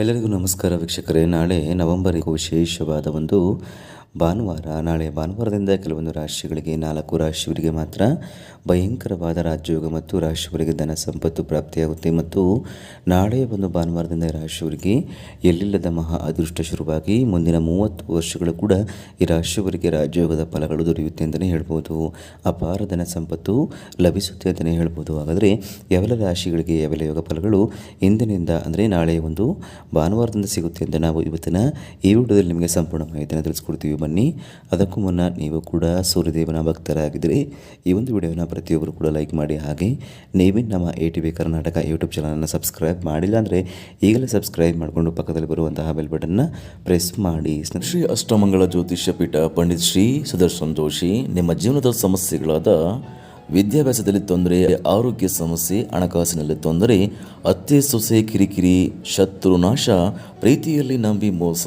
ಎಲ್ಲರಿಗೂ ನಮಸ್ಕಾರ ವೀಕ್ಷಕರೇ. ನಾಳೆ ನವೆಂಬರ್ ವಿಶೇಷವಾದ ಒಂದು ಭಾನುವಾರ, ನಾಳೆ ಭಾನುವಾರದಿಂದ ಕೆಲವೊಂದು ರಾಶಿಗಳಿಗೆ, ನಾಲ್ಕು ರಾಶಿಯವರಿಗೆ ಮಾತ್ರ ಭಯಂಕರವಾದ ರಾಜಯೋಗ ಮತ್ತು ರಾಶಿಯವರಿಗೆ ಧನ ಸಂಪತ್ತು ಪ್ರಾಪ್ತಿಯಾಗುತ್ತೆ ಮತ್ತು ನಾಳೆ ಒಂದು ಭಾನುವಾರದಿಂದ ರಾಶಿಯವರಿಗೆ ಎಲ್ಲಿಲ್ಲದ ಮಹಾ ಅದೃಷ್ಟ ಶುರುವಾಗಿ ಮುಂದಿನ ಮೂವತ್ತು ವರ್ಷಗಳು ಕೂಡ ಈ ರಾಶಿಯವರಿಗೆ ರಾಜಯೋಗದ ಫಲಗಳು ದೊರೆಯುತ್ತೆ ಅಂತಲೇ ಹೇಳ್ಬೋದು. ಅಪಾರ ಧನ ಸಂಪತ್ತು ಲಭಿಸುತ್ತೆ ಅಂತಲೇ ಹೇಳ್ಬೋದು. ಹಾಗಾದರೆ ಯಾವೆಲ್ಲ ರಾಶಿಗಳಿಗೆ ಯಾವೆಲ್ಲ ಯೋಗ ಫಲಗಳು ಇಂದಿನಿಂದ ಅಂದರೆ ನಾಳೆ ಒಂದು ಭಾನುವಾರದಿಂದ ಸಿಗುತ್ತೆ ಅಂತ ನಾವು ಇವತ್ತಿನ ಈ ವಿಡಿಯೋದಲ್ಲಿ ನಿಮಗೆ ಸಂಪೂರ್ಣ ಮಾಹಿತಿಯನ್ನು ತಿಳಿಸ್ಕೊಡ್ತೀವಿ. ಬನ್ನಿ. ಅದಕ್ಕೂ ಮುನ್ನ ನೀವು ಕೂಡ ಸೂರ್ಯದೇವನ ಭಕ್ತರಾಗಿದ್ದರೆ ಈ ಒಂದು ವಿಡಿಯೋನ ಪ್ರತಿಯೊಬ್ಬರು ಕೂಡ ಲೈಕ್ ಮಾಡಿ ಹಾಗೆ ನೀವೇ ನಮ್ಮ A T V Karnataka YouTube ಚಾನಲನ್ನು ಸಬ್ಸ್ಕ್ರೈಬ್ ಮಾಡಿಲ್ಲ ಅಂದರೆ ಈಗಲೇ ಸಬ್ಸ್ಕ್ರೈಬ್ ಮಾಡಿಕೊಂಡು ಪಕ್ಕದಲ್ಲಿ ಬರುವಂತಹ ಬೆಲ್ ಬಟನ್ನ ಪ್ರೆಸ್ ಮಾಡಿ. ಶ್ರೀ ಅಷ್ಟಮಂಗಳ ಜ್ಯೋತಿಷ್ಯ ಪೀಠ ಪಂಡಿತ್ ಶ್ರೀ ಸುದರ್ಶನ್ ಜೋಶಿ, ನಿಮ್ಮ ಜೀವನದ ಸಮಸ್ಯೆಗಳಾದ ವಿದ್ಯಾಭ್ಯಾಸದಲ್ಲಿ ತೊಂದರೆ, ಆರೋಗ್ಯ ಸಮಸ್ಯೆ, ಹಣಕಾಸಿನಲ್ಲಿ ತೊಂದರೆ, ಅತ್ತೆ ಸೊಸೆ ಕಿರಿಕಿರಿ, ಶತ್ರು ನಾಶ, ಪ್ರೀತಿಯಲ್ಲಿ ನಂಬಿ ಮೋಸ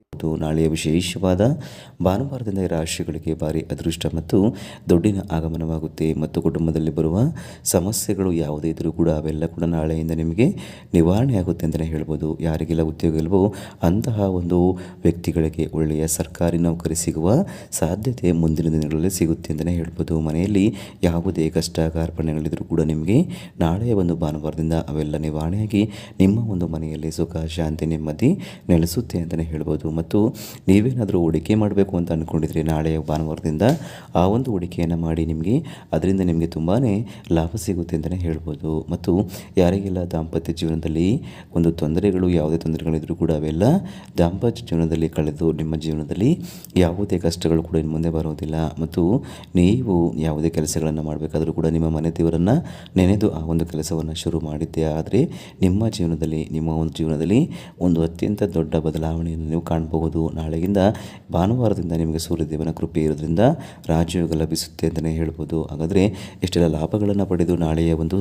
ಮತ್ತು ನಾಳೆಯ ವಿಶೇಷವಾದ ಭಾನುವಾರದಿಂದ ರಾಶಿಗಳಿಗೆ ಭಾರಿ ಅದೃಷ್ಟ ಮತ್ತು ದುಡ್ಡಿನ ಆಗಮನವಾಗುತ್ತೆ. ಮತ್ತು ಕುಟುಂಬದಲ್ಲಿ ಬರುವ ಸಮಸ್ಯೆಗಳು ಯಾವುದೇ ಇದ್ದರೂ ಕೂಡ ಅವೆಲ್ಲ ಕೂಡ ನಾಳೆಯಿಂದ ನಿಮಗೆ ನಿವಾರಣೆ ಆಗುತ್ತೆ ಅಂತಲೇ ಹೇಳ್ಬೋದು. ಯಾರಿಗೆಲ್ಲ ಉದ್ಯೋಗ ಇಲ್ವೋ ಅಂತಹ ಒಂದು ವ್ಯಕ್ತಿಗಳಿಗೆ ಒಳ್ಳೆಯ ಸರ್ಕಾರಿ ನೌಕರಿ ಸಿಗುವ ಸಾಧ್ಯತೆ ಮುಂದಿನ ದಿನಗಳಲ್ಲಿ ಸಿಗುತ್ತೆ ಅಂತಲೇ ಹೇಳ್ಬೋದು. ಮನೆಯಲ್ಲಿ ಯಾವುದೇ ಕಷ್ಟ, ಕಾರ್ಪಣ್ಯಗಳಿದ್ರೂ ಕೂಡ ನಿಮಗೆ ನಾಳೆಯ ಒಂದು ಭಾನುವಾರದಿಂದ ಅವೆಲ್ಲ ನಿವಾರಣೆಯಾಗಿ ನಿಮ್ಮ ಒಂದು ಮನೆಯಲ್ಲಿ ಸುಖ, ಶಾಂತಿ, ನೆಮ್ಮದಿ ನೆಲೆಸುತ್ತೆ ಅಂತಲೇ ಹೇಳ್ಬೋದು. ಮತ್ತು ನೀವೇನಾದರೂ ಹೂಡಿಕೆ ಮಾಡಬೇಕು ಅಂತ ಅಂದ್ಕೊಂಡಿದ್ರೆ ನಾಳೆಯ ಭಾನುವಾರದಿಂದ, ಆ ಒಂದು ಹೂಡಿಕೆಯನ್ನು ಮಾಡಿ ನಿಮಗೆ ಅದರಿಂದ ನಿಮಗೆ ತುಂಬಾ ಲಾಭ ಸಿಗುತ್ತೆ ಅಂತಲೇ ಹೇಳ್ಬೋದು. ಮತ್ತು ಯಾರಿಗೆಲ್ಲ ದಾಂಪತ್ಯ ಜೀವನದಲ್ಲಿ ಒಂದು ತೊಂದರೆಗಳು, ಯಾವುದೇ ತೊಂದರೆಗಳಿದ್ರೂ ಕೂಡ ಅವೆಲ್ಲ ದಾಂಪತ್ಯ ಜೀವನದಲ್ಲಿ ಕಳೆದು ನಿಮ್ಮ ಜೀವನದಲ್ಲಿ ಯಾವುದೇ ಕಷ್ಟಗಳು ಕೂಡ ಇನ್ನು ಮುಂದೆ ಬರೋದಿಲ್ಲ. ಮತ್ತು ನೀವು ಯಾವುದೇ ಕೆಲಸಗಳನ್ನು ಮಾಡಬೇಕಾದರೂ ಕೂಡ ನಿಮ್ಮ ಮನೆ ದೇವರನ್ನು ನೆನೆದು ಆ ಒಂದು ಕೆಲಸವನ್ನು ಶುರು ಮಾಡಿದ್ದೆ. ಆದರೆ ನಿಮ್ಮ ಜೀವನದಲ್ಲಿ, ನಿಮ್ಮ ಒಂದು ಜೀವನದಲ್ಲಿ ಒಂದು ಅತ್ಯಂತ ದೊಡ್ಡ ಬದಲಾವಣೆಯನ್ನು ನೀವು ಕಾಣಬಹುದು ನಾಳೆಗಿಂದ ಭಾನುವಾರದಿಂದ ನಿಮಗೆ ಸೂರ್ಯದೇವನ ಕೃಪೆ ಇರೋದ್ರಿಂದ ರಾಜಯೋಗ ಲಭಿಸುತ್ತೆ ಅಂತಲೇ ಹೇಳ್ಬೋದು. ಹಾಗಾದರೆ ಇಷ್ಟೆಲ್ಲ ಲಾಭಗಳನ್ನು ಪಡೆದು ನಾಳೆಯ ಒಂದು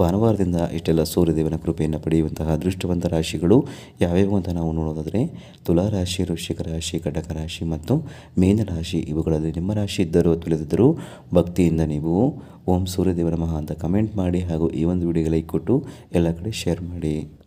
ಭಾನುವಾರದಿಂದ ಇಷ್ಟೆಲ್ಲ ಸೂರ್ಯದೇವನ ಕೃಪೆಯನ್ನು ಪಡೆಯುವಂತಹ ಅದೃಷ್ಟವಂತ ರಾಶಿಗಳು ಯಾವ್ಯಾವು ಅಂತ ನಾವು ನೋಡೋದಾದರೆ ತುಲಾ ರಾಶಿ, ವೃಶ್ಚಿಕ ರಾಶಿ, ಕಟಕ ರಾಶಿ ಮತ್ತು ಮೇನ ರಾಶಿ. ಇವುಗಳಲ್ಲಿ ನಿಮ್ಮ ರಾಶಿ ಇದ್ದರೂ ತಿಳಿದಿದ್ದರೂ ಭಕ್ತಿಯಿಂದ ನೀವು ಓಂ ಸೂರ್ಯದೇವರ ಮಹಾ ಅಂತ ಕಮೆಂಟ್ ಮಾಡಿ ಹಾಗೂ ಈ ಒಂದು ವಿಡಿಯೋಗೆ ಲೈಕ್ ಕೊಟ್ಟು ಎಲ್ಲ ಕಡೆ ಶೇರ್ ಮಾಡಿ.